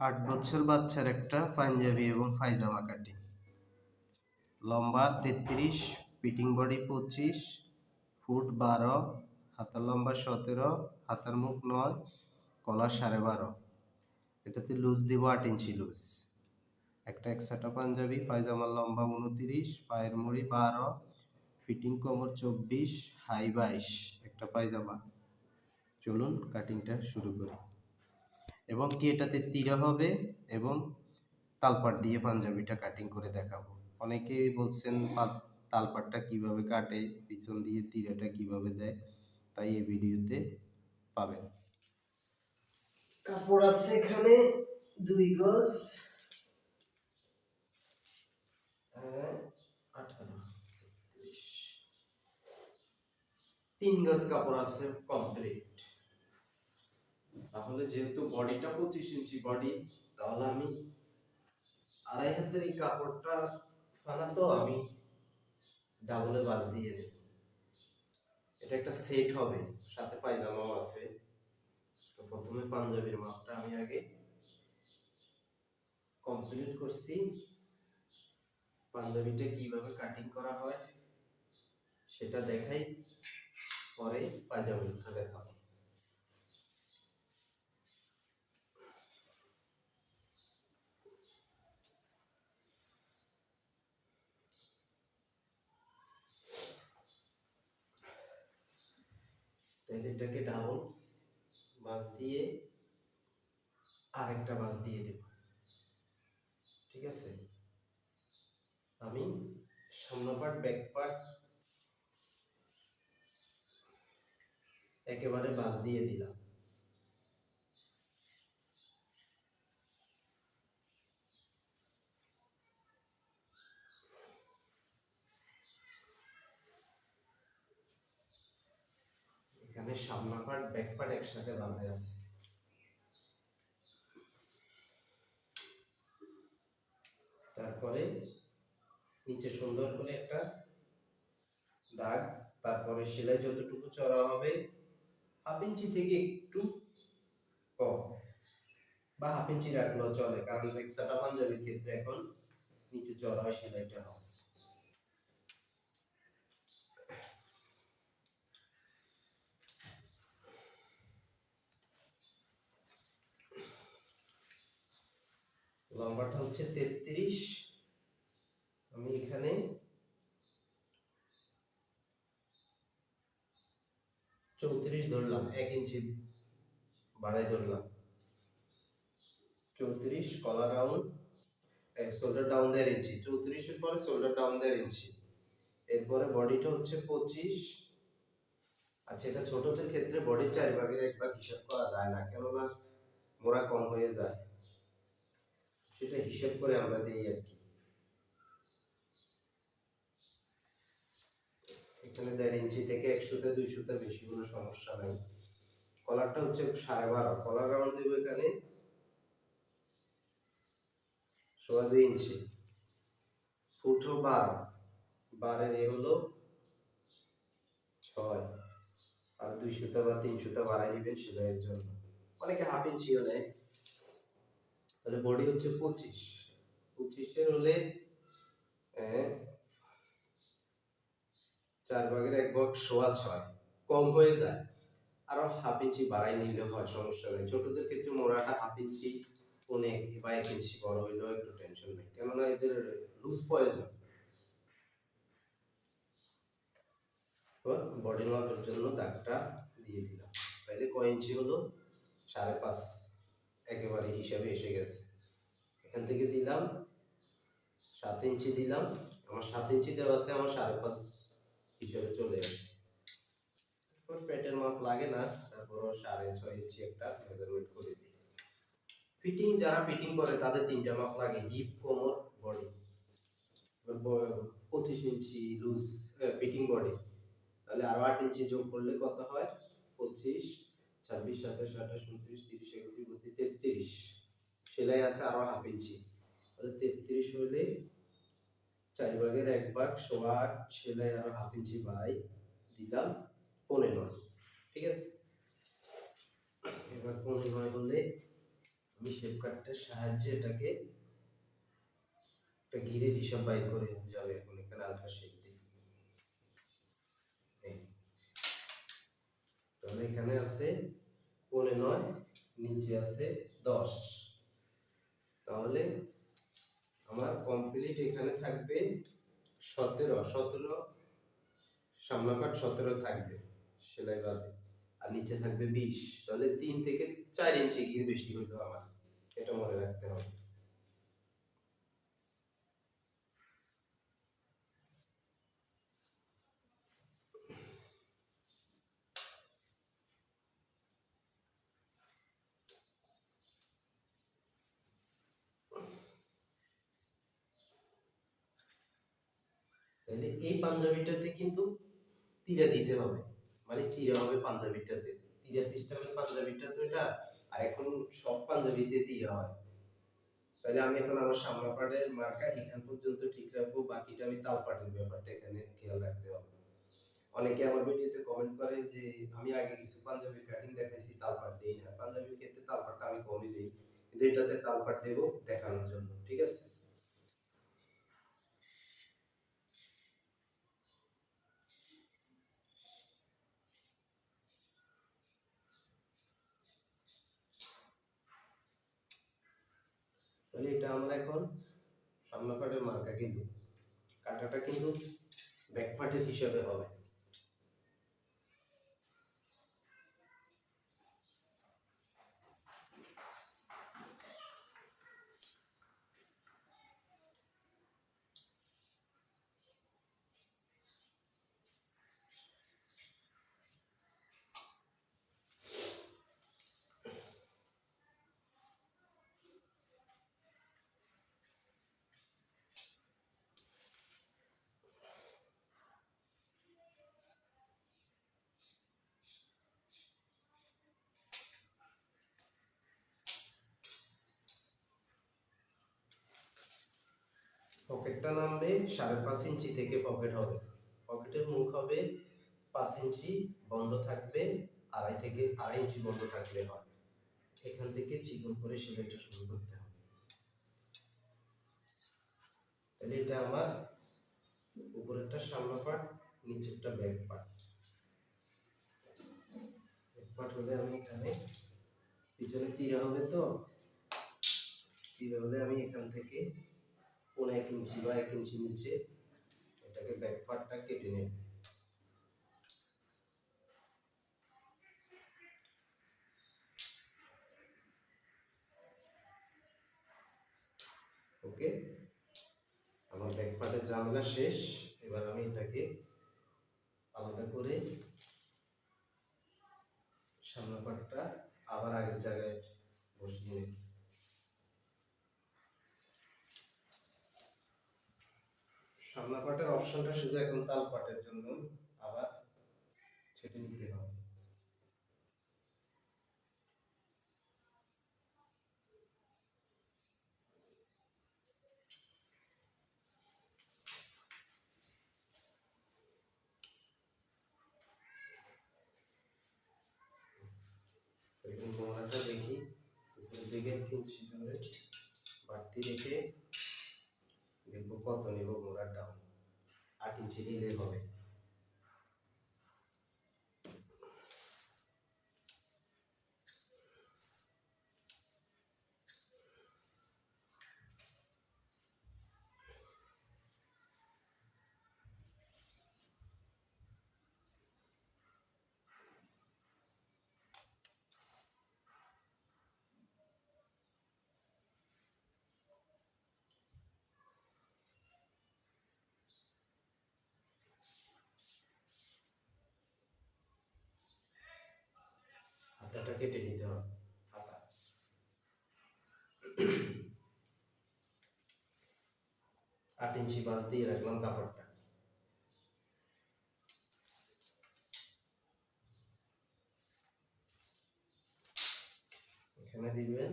আট বছর বাচ্চার একটা পাঞ্জাবি এবং পায়জামা কাটিং। লম্বা তেত্রিশ, ফিটিং বডি পঁচিশ, ফুট বারো, হাতার লম্বা সতেরো, হাতার মুখ নয়, কলার সাড়ে বারো। এটাতে লুজ দিব আট ইঞ্চি লুজ একটা একসাটা পাঞ্জাবি পায়জামার লম্বা উনতিরিশ, পায়ের মুড়ি বারো, ফিটিং কোমর চব্বিশ, হাই বাইশ, একটা পায়জামা। চলুন কাটিংটা শুরু করি। এবং কি এটাতে তীরা হবে? এবং তালপাট দিয়ে পাঞ্জাবিটা কাটিং করে দেখাবো। অনেকে বলছেন তালপাটটা কীভাবে কাটে? পিছন দিয়ে তীরাটা কীভাবে দেয়? তাই এই ভিডিওতে পাবেন। কাপড় আছে এখানে দুই গজ। হ্যাঁ, তিন গজ কাপড় আছে কমপ্লিট তাহলে যেহেতু বডিটা পঁচিশ ইঞ্চি বডি, তাহলে আমি আড়াই হাতের এই কাপড়টা ফানা তো আমি ডাবলে বাজ দিয়ে দেব। এটা একটা সেট হবে, সাথে পায়জামাও আছে। তো প্রথমে পাঞ্জাবির মাপটা আমি আগে কমপ্লিট করছি। পাঞ্জাবিটা কীভাবে কাটিং করা হয়, সেটা দেখাই, পরে পায়জাবিটা দেখাবো। তাহলে এটাকে ডাবল বাস দিয়ে আরেকটা বাস দিয়ে দেব। ঠিক আছে? আমি সামনে পার্ট ব্যাক পার্ট একেবারে বাস দিয়ে দিলাম। সামনা পার্ট ব্যাক পার্ট একসাথে বাঁধা আছে। তারপরে নিচে সুন্দর করে একটা দাগ, তারপরে সেলাই যতটুকু চড়া হবে হাফ ইঞ্চি থেকে একটু কম, বা হাফ ইঞ্চি রাখলেও চলে, কারণ রেক্সাটা পাঞ্জাবির ক্ষেত্রে এখন নিচে চড়া হয়, সেলাইটা হবে। লম্বাটা হচ্ছে তেত্রিশ। আমি এখানে চৌত্রিশ ধরলাম, এক ইঞ্চি বাড়াই ধরলাম। চৌত্রিশ কলার রাউন্ড শোল্ডার ডাউন দেড় ইঞ্চি। চৌত্রিশের পরে শোল্ডার ডাউন দেড় ইঞ্চি। এরপরে বডিটা হচ্ছে পঁচিশ। আচ্ছা এটা ছোটদের ক্ষেত্রে বডির চার ভাগের এক হিসাব করা যায় না, কেননা মোড়া কম হয়ে যায়। সেটা হিসেব করে আমরা দিই আর কি। এখানে দেড় ইঞ্চি থেকে একশোতে দুইশোতে বেশি কোনো সমস্যা নাই। কলারটা হচ্ছে সাড়ে বারো। কলার রাউন্ড দেবো এখানে সোয়া দুই ইঞ্চি। ফুটো বারো। বারের এ হলো ছয়। আর দুই বা তিন বাড়াই নেবেন সেলাইয়ের জন্য। অনেকে হাফ ইঞ্চিও নেয়। তাহলে বডি হচ্ছে পঁচিশ। পঁচিশের হলে চার ভাগের এক ভাগ সোয়া ছয়। কম হয়ে যায়। আরও হাফ ইঞ্চি বাড়াই নিলে হয়, সমস্যা নেই। ছোটদের ক্ষেত্রে মোড়াটা হাফ ইঞ্চি অনেক বা এক ইঞ্চি বড় হইলেও একটু টেনশন নেই। কেননা এদের লুজ প্রয়োজন বডি মাপের জন্য দাগটা দিয়ে দিলাম। তাইলে কয় ইঞ্চি হলো? সাড়ে পাঁচ। একেবারে হিসাবে এসে গেছে। এখান থেকে দিলাম, সাত ইঞ্চি দিলাম, আমার সাত ইঞ্চি দেওয়াতে আমার সাড়ে পাঁচ হিসাবে চলে আসছে। তারপর পেটের মাপ লাগে না তারপর সাড়ে ছয় ইঞ্চি একটা মেজারমেন্ট করে দিই। ফিটিং যারা ফিটিং করে, তাদের তিনটা মাপ লাগে হিপ কোমর বডি পঁচিশ ইঞ্চি লুজ ফিটিং বডি তাহলে আরও আট ইঞ্চি যোগ করলে কত হয়? পঁচিশ। ছাব্বিশ, সাতাশ, আঠাশ, উনত্রিশ, তিরিশ একত্রিশ বত্রিশ, তেত্রিশ। সেলাই আছে আরও হাফ ইঞ্চি। তাহলে তেত্রিশ হলে চার ভাগের এক ভাগ সোয়া আট, সেলাই আরও হাফ ইঞ্চি বাড়াই দিলাম পনেরো। ঠিক আছে? এবার পনেরো নয় হলে আমি শেপ কাটের সাহায্যে এটাকে একটা ঘিরে হিসাব বাইর করে যাবে এখন এখানে আলট্রা শেপ দিই এই। তাহলে এখানে আছে পনে নয়, নিচে আছে দশ। তাহলে আমার কমপ্লিট এখানে থাকবে সতেরো। সতেরো সামনা পাট সতেরো থাকবে সেলাই বাদে। আর নিচে থাকবে বিশ। তাহলে তিন থেকে চার ইঞ্চি ঘির বেশি হইল আমার, এটা মনে রাখতে হবে। তাহলে এই পাঞ্জাবিটাতে কিন্তু তীরা দিতে হবে। মানে তীরা হবে পাঞ্জাবিটাতে। তীরা সিস্টেমের পাঞ্জাবিটা তো এটা, আর এখন সব পাঞ্জাবিতে তীরা হয়। তাহলে আমি এখন আমার সামনা পাড়ের মার্কা, এখান পর্যন্ত ঠিক রাখব, বাকিটা আমি তাল পাটের ব্যাপারটা এখানে খেয়াল রাখতে হবে। অনেকে আমার ভিডিওতে কমেন্ট করে যে, আমি আগে কিছু পাঞ্জাবির কাটিং দেখাইছি তাল পাট দেই না। পাঞ্জাবির ক্ষেত্রে তাল পাটটা আমি কমই দিই। কিন্তু এটাতে তাল পাট দেবো দেখানোর জন্য, ঠিক আছে তাহলে এটা আমরা এখন সামনা পাটের মার্কা কিন্তু। কাটাটা কিন্তু ব্যাক হিসাবে হবে। পকেটটা নামবে সাড়ে পাঁচ ইঞ্চি থেকে পকেট হবে। পকেটের মুখ হবে পাঁচ ইঞ্চি, বন্ধ থাকবে, আড়াই থেকে আড়াই ইঞ্চি বন্ধ থাকলে হয়। এখান থেকে চিকন করে সেলাইটা শুরু করতে হবে। তাহলে এটা আমার উপরেরটা সামনা পাট নিচেরটা ব্যাক পাট ব্যাক পাট হলে আমি এখানে, পিছনে তীরা হবে তো, তীরা হলে আমি এখান থেকে পনেরো এক ইঞ্চি বা এক ইঞ্চি নিচে এটাকে ব্যাক পার্টটা কেটে নেব। ওকে? আমার ব্যাক পার্টের জানলা শেষ। এবার আমি এটাকে আলাদা করে সামনে পার্টটা আবার আগের জায়গায় বসিয়ে নেব। সামনা পাটের অপশনটা শুধু এখন তাল পাটের জন্য আবার ছেটে নিতে হবে। দেখি উপরের দিকে ধরে বাড়তি রেখে দেখব কত নেব মোড়ার দাম আট ইঞ্চি নিলে হবে হাতাটা কেটে নিতে হবে, হাতা। আট ইঞ্চি বাস দিয়ে রাখলাম কাপড়টা। এখানে দিবেন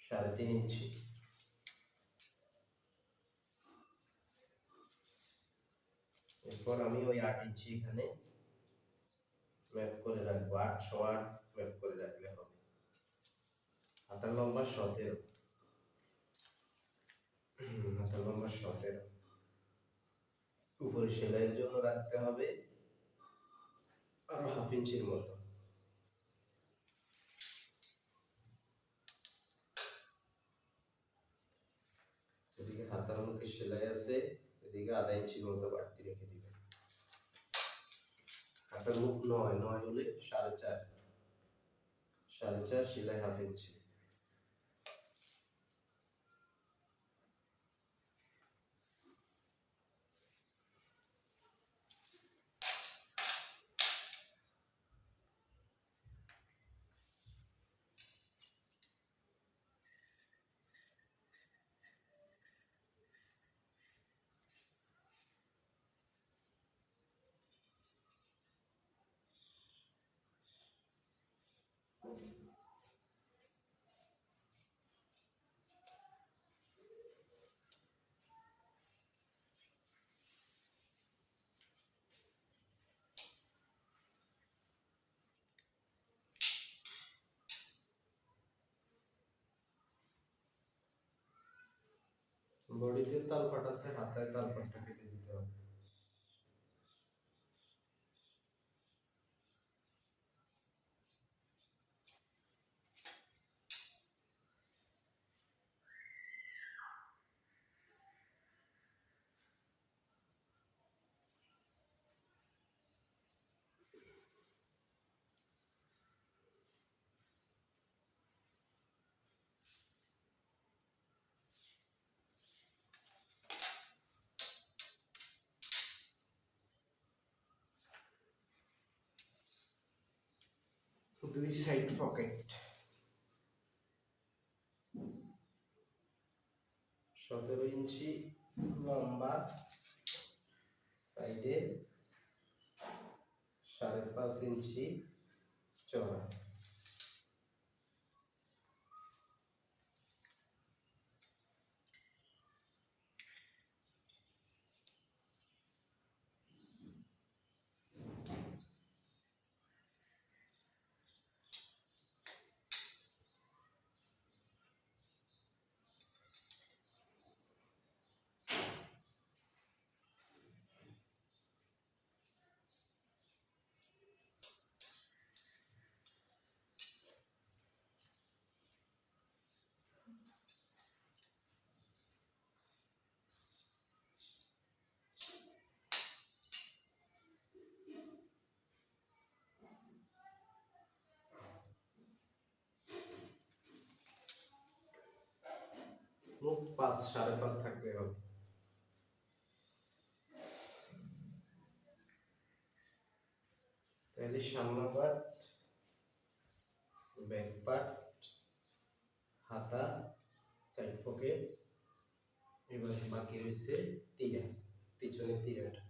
সাড়ে তিন ইঞ্চি। এরপর আমি ওই আট ইঞ্চি এখানে ম্যাপ করে রাখব আটশো আট ম্যাপ করে রাখলে হবে। হাতার লম্বা সতেরো। হাতের লম্বা সতেরো। উপরে সেলাইয়ের জন্য রাখতে হবে। আরও হাফ ইঞ্চির মতো এদিকে হাতার মুখে সেলাই আছে এদিকে আধা ইঞ্চির মতো বাড়তি রেখে দিবেন হাতার মুখ নয় নয় হলে সাড়ে চার সাড়ে চার সেলাই হাফ ইঞ্চি। বডিতে তালপাট আছে হাতায় তালপাটটা কেটে দিতে হবে। দুই সাইড পকেট সতেরো ইঞ্চি লম্বা সাইডে সাড়ে পাঁচ ইঞ্চি চড়া মুখ পাঁচ, সাড়ে পাঁচ থাকলে হবে। তাহলে সামনে পাট ব্যাক পাট হাতা সাইড পকেট এবার বাকি রয়েছে তীরা, পিছনের তীরাটা।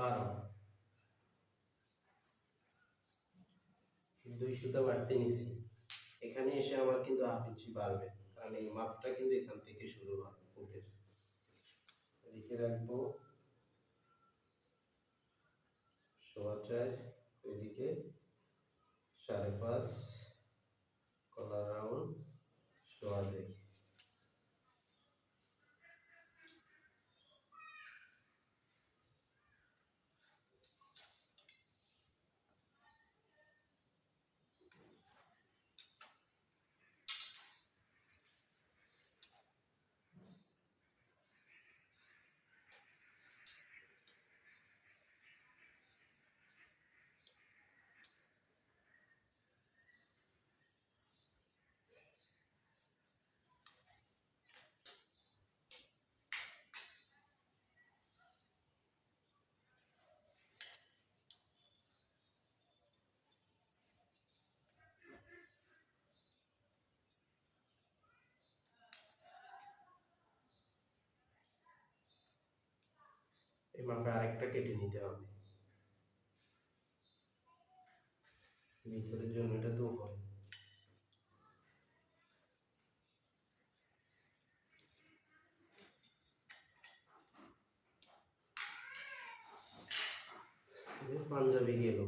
বারো। দুই সুতা বাড়তে নিছি। এখানে এসে আমার কিন্তু হাফ ইঞ্চি বাড়বে, কারণ এই মাপটা কিন্তু এখান থেকে শুরু হয় ফুটের এদিকে রাখব। এদিকে সাড়ে পাঁচ, কলার রাউন্ড, সোয়া দেখি এই মাপে আরেকটা কেটে নিতে হবে। ভিতরের জন্য এটা তো উপরে এই যে পাঞ্জাবি গেল।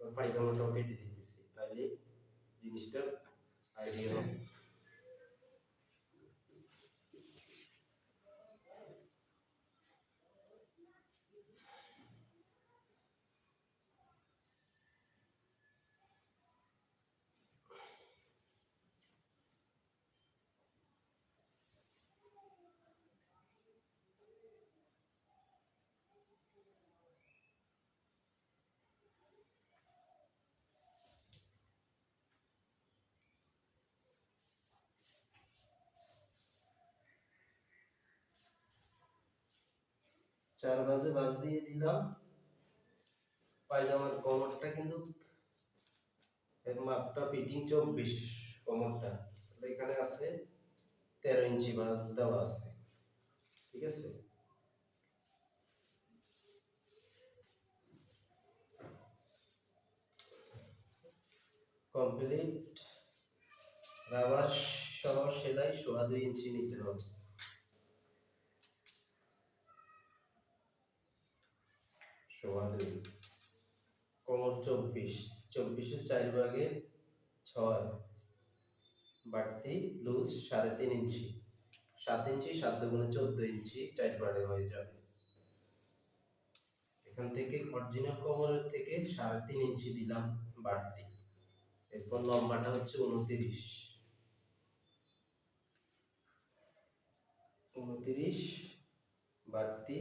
পায়জামাটাও কেটে দিতেছি। তাহলে জিনিসটা আইডিয়া হবে। চার বাজে বাজ দিয়ে দিলাম। পায়জামার কমরটা কিন্তু এর মাপটা ফিটিং চব্বিশ কমরটা। এখানে আছে তেরো ইঞ্চি বাজ দেওয়া আছে। ঠিক আছে? কমপ্লিট। রাবার সহ সেলাই সোয়া দুই ইঞ্চি নিতে হবে। সোয়া দুই কোমর চব্বিশ। চব্বিশের চার ভাগে ছয়। বাড়তি লুজ সাড়ে তিন ইঞ্চি। সাত ইঞ্চি, সাত দুগুণে চোদ্দ ইঞ্চি, চার ভাগে হয়ে যাবে। এখান থেকে অরিজিনাল কোমরের থেকে সাড়ে তিন ইঞ্চি দিলাম বাড়তি। এরপর লম্বাটা হচ্ছে উনত্রিশ। উনত্রিশ বাড়তি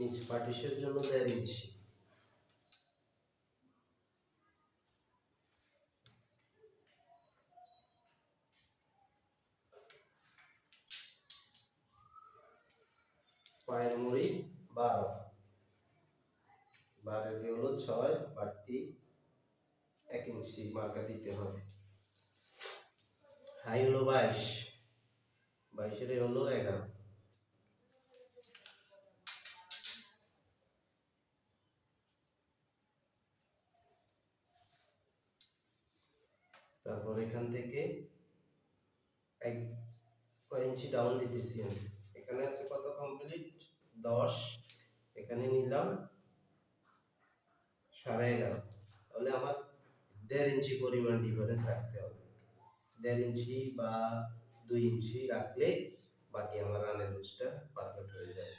নিচ পাটিশের জন্য দেড় ইঞ্চি পায়ের মুড়ি বারো। বারের হলো ছয়, বাড়তি এক ইঞ্চি মার্কা দিতে হবে। হাই হলো বাইশ। বাইশের হলো এগারো। তারপর এখান থেকে এক ইঞ্চি ডাউন দিতেছি আমি। এখানে আছে কত কমপ্লিট দশ। এখানে নিলাম সাড়ে এগারো। তাহলে আমার দেড় ইঞ্চি পরিমাণ ডিফারেন্স রাখতে হবে। দেড় ইঞ্চি বা দুই ইঞ্চি রাখলে বাকি আমার রানের লুজটা পারফেক্ট হয়ে যাবে।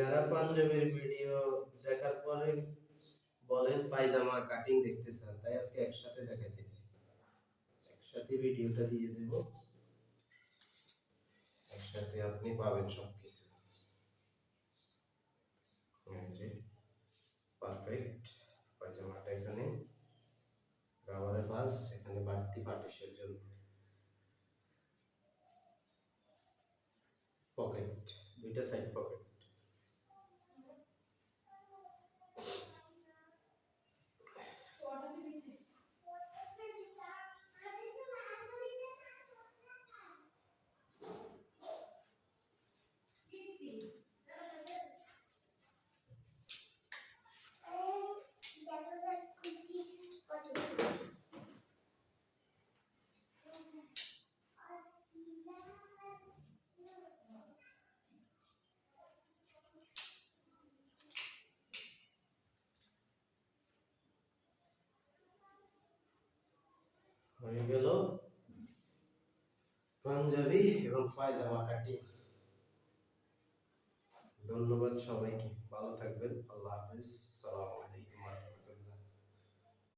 যারা পাঞ্জাবের ভিডিও দেখার পরে বলেন পায়জামা কাটিং দেখতে চান, তাই আজকে একসাথে দেখাইতেছি। একসাথে ভিডিওটা দিয়ে দেব। একসাথে আপনি পাবেন সবকিছু। পারফেক্ট পায়জামাটা এখানে। রাবারের বাস, এখানে বাড়তি পাটিশের জন্য। পকেট দুইটা সাইড পকেট পাঞ্জাবি এবং পায়জামা কাটি। ধন্যবাদ সবাইকে। ভালো থাকবেন। আল্লাহ হাফিজ। সালাম।